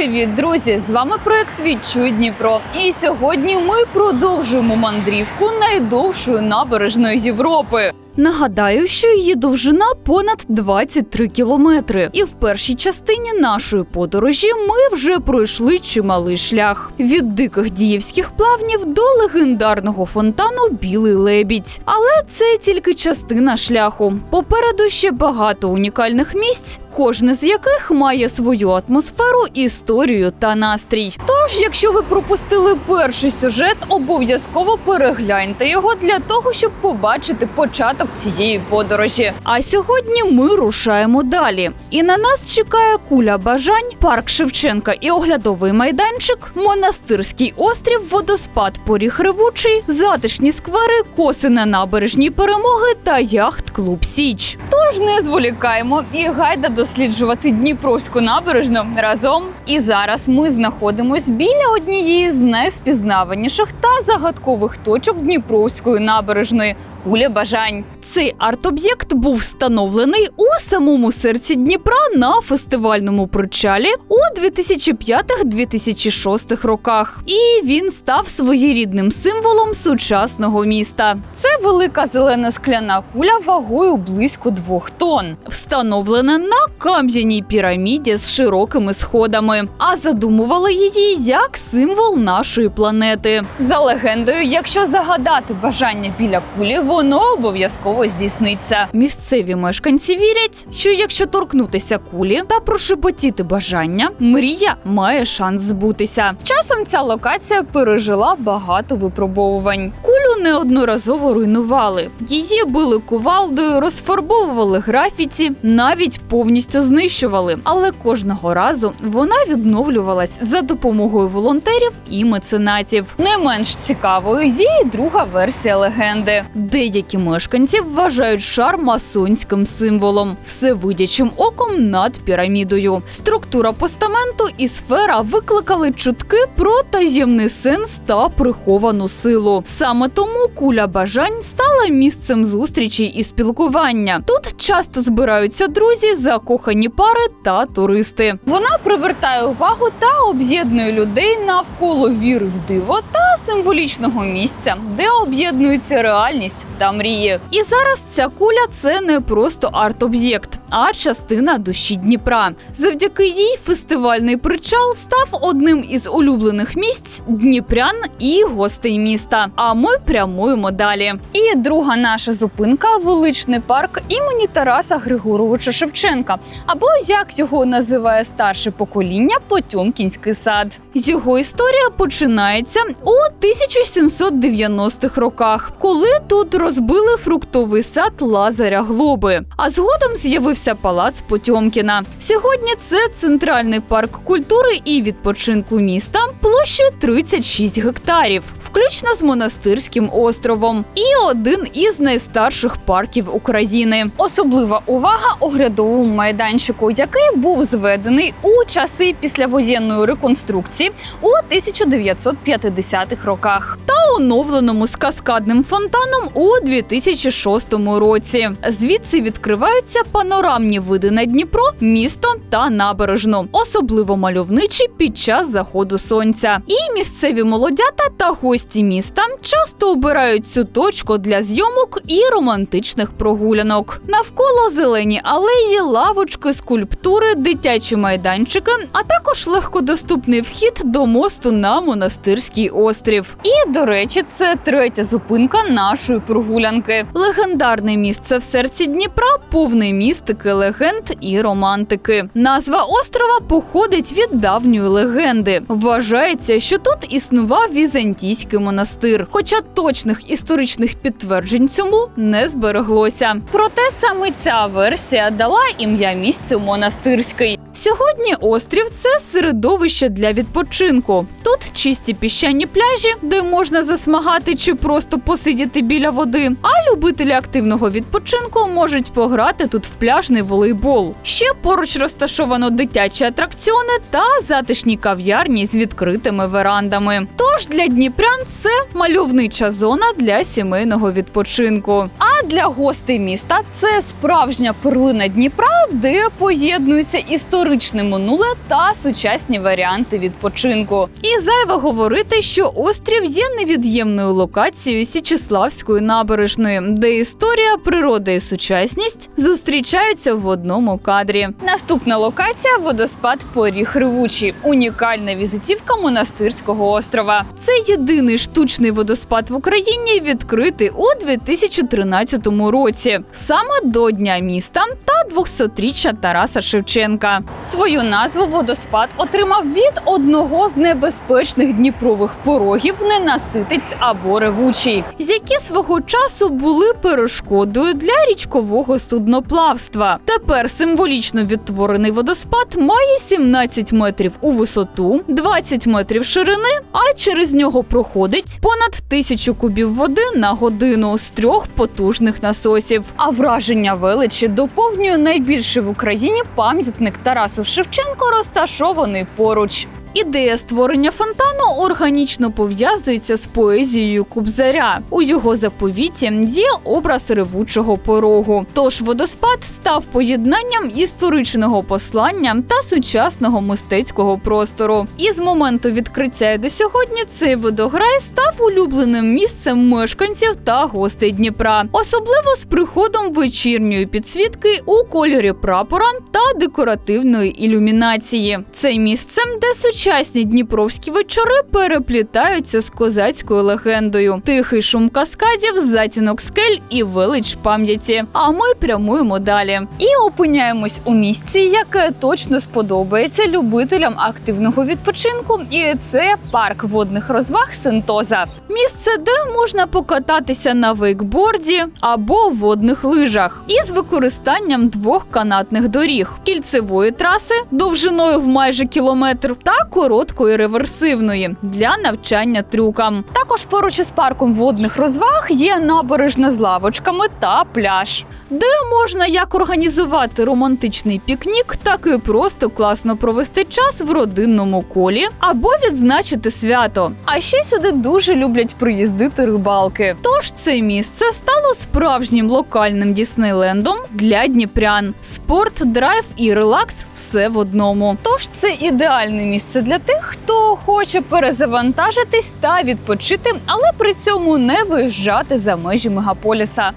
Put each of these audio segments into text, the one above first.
Привіт, друзі! З вами проект Відчуй Дніпро. І сьогодні ми продовжуємо мандрівку найдовшою набережною Європи. Нагадаю, що її довжина понад 23 кілометри. І в першій частині нашої подорожі ми вже пройшли чималий шлях від диких діївських плавнів до легендарного фонтану Білий лебідь. Але це тільки частина шляху. Попереду ще багато унікальних місць, кожне з яких має свою атмосферу, історію та настрій. Тож, якщо ви пропустили перший сюжет, обов'язково перегляньте його для того, щоб побачити початок цієї подорожі. А сьогодні ми рушаємо далі. І на нас чекає куля бажань, парк Шевченка і оглядовий майданчик, монастирський острів, водоспад Поріг Ревучий, затишні сквери, коси на набережній перемоги та яхт-клуб Січ. Тож не зволікаємо і гайда досліджувати Дніпровську набережну разом. І зараз ми знаходимось біля однієї з найвпізнаваніших та загадкових точок Дніпровської набережної. Куля бажань. Цей арт-об'єкт був встановлений у самому серці Дніпра на фестивальному причалі у 2005-2006 роках. І він став своєрідним символом сучасного міста. Це велика зелена скляна куля вагою близько двох тонн, встановлена на кам'яній піраміді з широкими сходами, а задумували її як символ нашої планети. За легендою, якщо загадати бажання біля кулі, воно обов'язково здійсниться. Місцеві мешканці вірять, що якщо торкнутися кулі та прошепотіти бажання, мрія має шанс збутися. Часом ця локація пережила багато випробовувань. Неодноразово руйнували. Її били кувалдою, розфарбовували графіті, навіть повністю знищували. Але кожного разу вона відновлювалась за допомогою волонтерів і меценатів. Не менш цікавою є і друга версія легенди. Деякі мешканці вважають шар масонським символом, всевидячим оком над пірамідою. Структура постаменту і сфера викликали чутки про таємний сенс та приховану силу. Саме тому куля бажань стала місцем зустрічі і спілкування. Тут часто збираються друзі, закохані пари та туристи. Вона привертає увагу та об'єднує людей навколо віри в диво та символічного місця, де об'єднується реальність та мрії. І зараз ця куля це не просто арт-об'єкт, а частина душі Дніпра. Завдяки їй фестивальний причал став одним із улюблених місць дніпрян і гостей міста. А ми прямуємо далі. І друга наша зупинка величний парк імені Тараса Григоровича Шевченка, або як його називає старше покоління Потьомкінський сад. Його історія починається у 1790-х роках, коли тут розбили фруктовий сад Лазаря Глоби. А згодом з'явився палац Потьомкіна. Сьогодні це центральний парк культури і відпочинку міста площею 36 гектарів, включно з монастирським островом, і один із найстарших парків України. Особлива увага оглядовому майданчику, який був зведений у часи післявоєнної реконструкції у 1950-х роках та оновленому з каскадним фонтаном у 2006 році. Звідси відкриваються панорамні види на Дніпро, місто та набережну, особливо мальовничі під час заходу сонця. І місцеві молодята та гості міста часто обирають цю точку для зйомок і романтичних прогулянок. Навколо зелені алеї, лавочки, скульптури, дитячі майданчики, а також легкодоступний вхід до мосту на монастирський острів. І до речі, це третя зупинка нашої прогулянки. Легендарне місце в серці Дніпра, повне містики, легенд і романтики. Назва острова походить від давньої легенди. Вважається, що тут існував візантійський монастир, хоча точних історичних підтверджень цьому не збереглося. Проте саме ця версія дала ім'я місцю монастирський. Сьогодні острів це середовище для відпочинку. Тут чисті піщані пляжі, де можна засмагати чи просто посидіти біля води. А любителі активного відпочинку можуть пограти тут в пляжний волейбол. Ще поруч розташовано дитячі атракціони та затишні кав'ярні з відкритими верандами. Тож для дніпрян це мальовнича зона для сімейного відпочинку. А для гостей міста це справжня перлина Дніпра, де поєднуються історичне минуле та сучасні варіанти відпочинку. І зайве говорити, що острів є невід'ємною локацією Січеславської набережної, де історія, природа і сучасність зустрічаються в одному кадрі. Наступна локація водоспад Поріг Ривучий, унікальна візитівка монастирського острова. Це єдиний штучний водоспад в Україні, відкритий у 2013 році, саме до Дня міста та 200-річчя Тараса Шевченка. Свою назву водоспад отримав від одного з небезпечних дніпрових порогів ненаситець або ревучий, які свого часу були перешкодою для річкового судноплавства. Тепер символічно відтворений водоспад має 17 метрів у висоту, 20 метрів ширини, а через нього проходить понад тисячу кубів води на годину з трьох потужних насосів. А враження величі доповнює найбільший в Україні пам'ятник Тарасу Шевченко, розташований поруч. Ідея створення фонтану органічно пов'язується з поезією Кубзаря. У його заповіті є образ ревучого порогу. Тож водоспад став поєднанням історичного послання та сучасного мистецького простору. І з моменту відкриття до сьогодні цей водограй став улюбленим місцем мешканців та гостей Дніпра, особливо з приходом вечірньої підсвітки у кольорі прапора та декоративної ілюмінації. Це місце, де сучасні дніпровські вечори переплітаються з козацькою легендою, тихий шум каскадів, затінок скель і велич пам'яті. А ми прямуємо далі і опиняємось у місці, яке точно сподобається любителям активного відпочинку. І це парк водних розваг Сентоза. Місце, де можна покататися на вейкборді або водних лижах, із використанням двох канатних доріг, кільцевої траси довжиною в майже кілометр та короткої реверсивної для навчання трюкам. Також поруч із парком водних розваг є набережна з лавочками та пляж, де можна як організувати романтичний пікнік, так і просто класно провести час в родинному колі або відзначити свято. А ще сюди дуже люблять приїздити рибалки. Тож це місце стало справжнім локальним Діснейлендом для дніпрян. Спорт, драйв і релакс все в одному. Тож це ідеальне місце для тих, хто хоче перезавантажитись та відпочити, але при цьому не виїжджати за межі мегаполіса.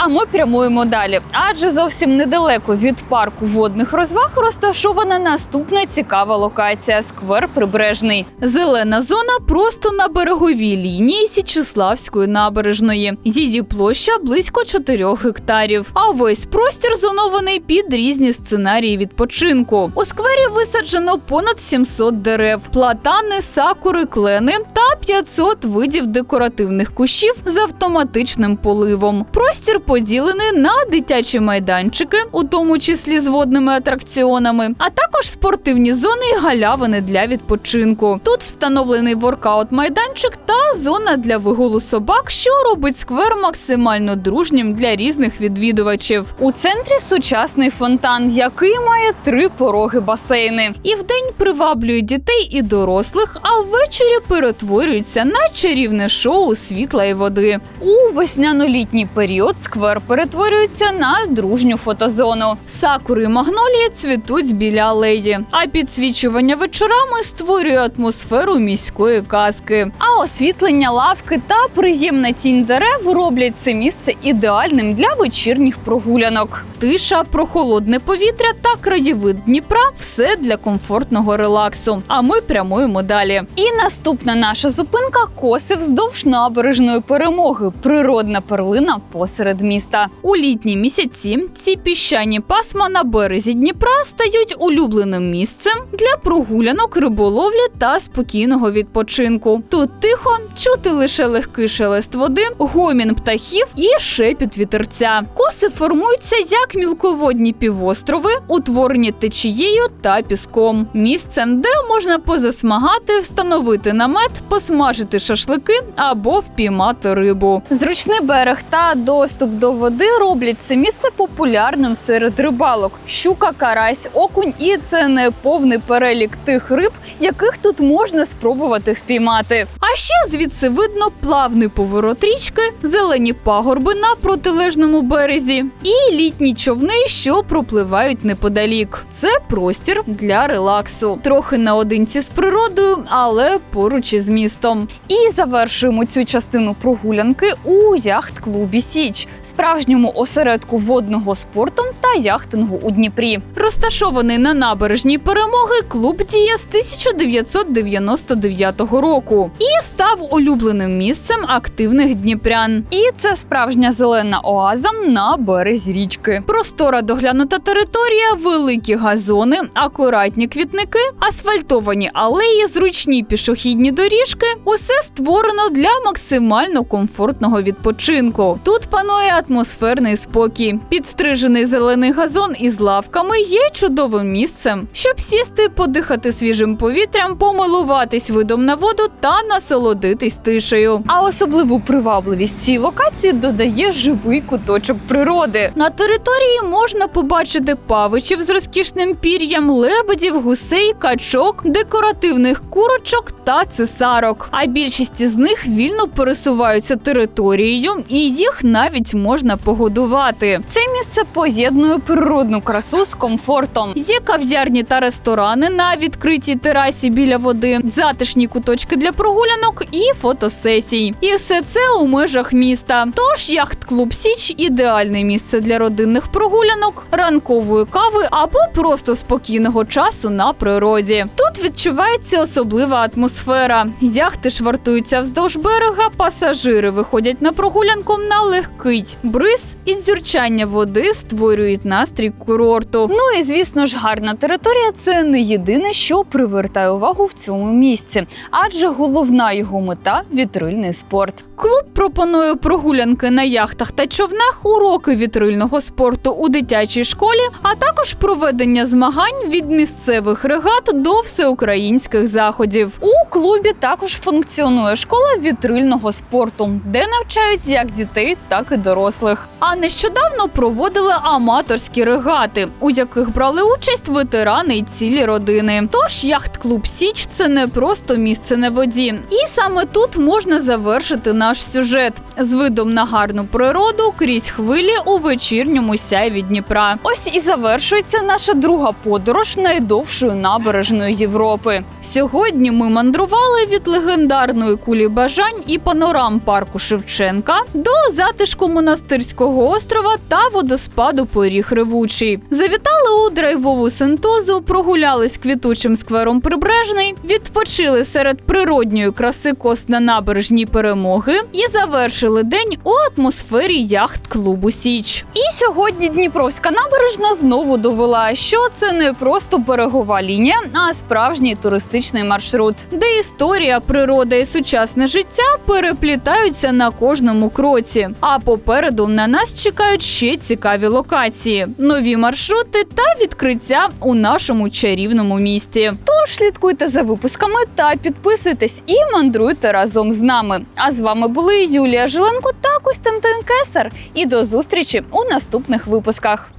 А ми прямуємо далі. Адже зовсім недалеко від парку водних розваг розташована наступна цікава локація сквер Прибережний. Зелена зона просто на береговій лінії Січеславської набережної. Її площа близько 4 гектарів. А весь простір зонований під різні сценарії відпочинку. У сквері висаджено понад 700 дерев, платани, сакури, клени та 500 видів декоративних кущів з автоматичним поливом. Простір поділений на дитячі майданчики, у тому числі з водними атракціонами, а також спортивні зони і галявини для відпочинку. Тут встановлений воркаут-майданчик та зона для вигулу собак, що робить сквер максимально дружнім для різних відвідувачів. У центрі сучасний фонтан, який має три пороги басейни, і вдень приваблює дітей і дорослих, а ввечері перетворюється на чарівне шоу світла і води. У весняно-літній період сквер перетворюється на дружню фотозону. Сакури і магнолії цвітуть біля алеї, а підсвічування вечорами створює атмосферу міської казки. А освітлення лавки та приємна тінь дерев роблять це місце ідеальним для вечірніх прогулянок. Тиша, прохолодне повітря та краєвид Дніпра все для комфортного релаксу. А ми прямуємо далі. І наступна наша зупинка коси вздовж набережної перемоги. Природна перлина посеред міста. У літні місяці ці піщані пасма на березі Дніпра стають улюбленим місцем для прогулянок, риболовлі та спокійного відпочинку. Тут тихо чути лише легкий шелест води, гомін птахів і шепіт вітерця. Коси формуються як мілководні півострови, утворені течією та піском, місцем, де можна позасмагати, встановити намет, посмажити шашлики або впіймати рибу. Зручний берег та доступ до води роблять це місце популярним серед рибалок. Щука, карась, окунь, і це не повний перелік тих риб, яких тут можна спробувати впіймати. А ще звідси видно плавний поворот річки, зелені пагорби на протилежному березі і літні човни, що пропливають неподалік. Це простір для релаксу, трохи наодинці з природою, але поруч із містом. І завершуємо цю частину прогулянки у яхт-клубі Січ, справжньому осередку водного спорту та яхтингу у Дніпрі. Розташований на набережній перемоги, клуб діє з 1999 року і став улюбленим місцем активних дніпрян. І це справжня зелена оаза на березі річки. Простора доглянута територія, великі газони, акуратні квітники, асфальтовані алеї, зручні пішохідні доріжки. Усе створено для максимально комфортного відпочинку. Тут панує атмосферний спокій. Підстрижений зелений газон із лавками є чудовим місцем, щоб сісти, подихати свіжим повітрям, помилуватись видом на воду та насолодитись тишею. А особливу привабливість цій локації додає живий куточок природи. На території можна побачити павичів з розкішним пір'ям, лебедів, гусей, качок, декоративних курочок та цесарок. А більшість із них вільно пересуваються територією, і їх навіть можна погодувати. Це місце поєднує природну красу з комфортом. Є кав'ярні та ресторани на відкритій терасі біля води, затишні куточки для прогулянок і фотосесій. І все це у межах міста. Тож яхт-клуб Січ ідеальне місце для родинних прогулянок, ранкової кави або просто спокійного часу на природі. Тут відчувається особлива атмосфера. Яхти швартуються вздовж берега, пасажири виходять на прогулянку на легкий бриз і дзюрчання води створюють настрій курорту. Ну і звісно ж, гарна територія це не єдине, що привертає увагу в цьому місці, адже головна його мета вітрильний спорт. Клуб пропонує прогулянки на яхтах та човнах, уроки вітрильного спорту у дитячій школі, а також проведення змагань від місцевих регат до всеукраїнських заходів. У клубі також функціонує школа вітрильного спорту, де навчають як дітей, так і дорослих. А нещодавно проводили аматорські регати, у яких брали участь ветерани і цілі родини. Тож яхт-клуб Січ це не просто місце на воді, і саме тут можна завершити наш сюжет з видом на гарну природу крізь хвилі у вечірньому сяйві Дніпра. Ось і завершується наша друга подорож найдовшою набережною Європи. Сьогодні ми мандрували від легендарної кулі бажань і панорам парку Шевченка до затишку монастирського острова та водоспаду Поріг Ревучий. Завітали драйвову синтозу, прогулялись квітучим сквером Прибережний, відпочили серед природньої краси кост на набережній перемоги і завершили день у атмосфері яхт-клубу Січ. І сьогодні Дніпровська набережна знову довела, що це не просто берегова лінія, а справжній туристичний маршрут, де історія, природа і сучасне життя переплітаються на кожному кроці. А попереду на нас чекають ще цікаві локації, нові маршрути та відкриття у нашому чарівному місті. Тож слідкуйте за випусками та підписуйтесь і мандруйте разом з нами. А з вами були Юлія Жиленко та Костянтин Кесар. І до зустрічі у наступних випусках.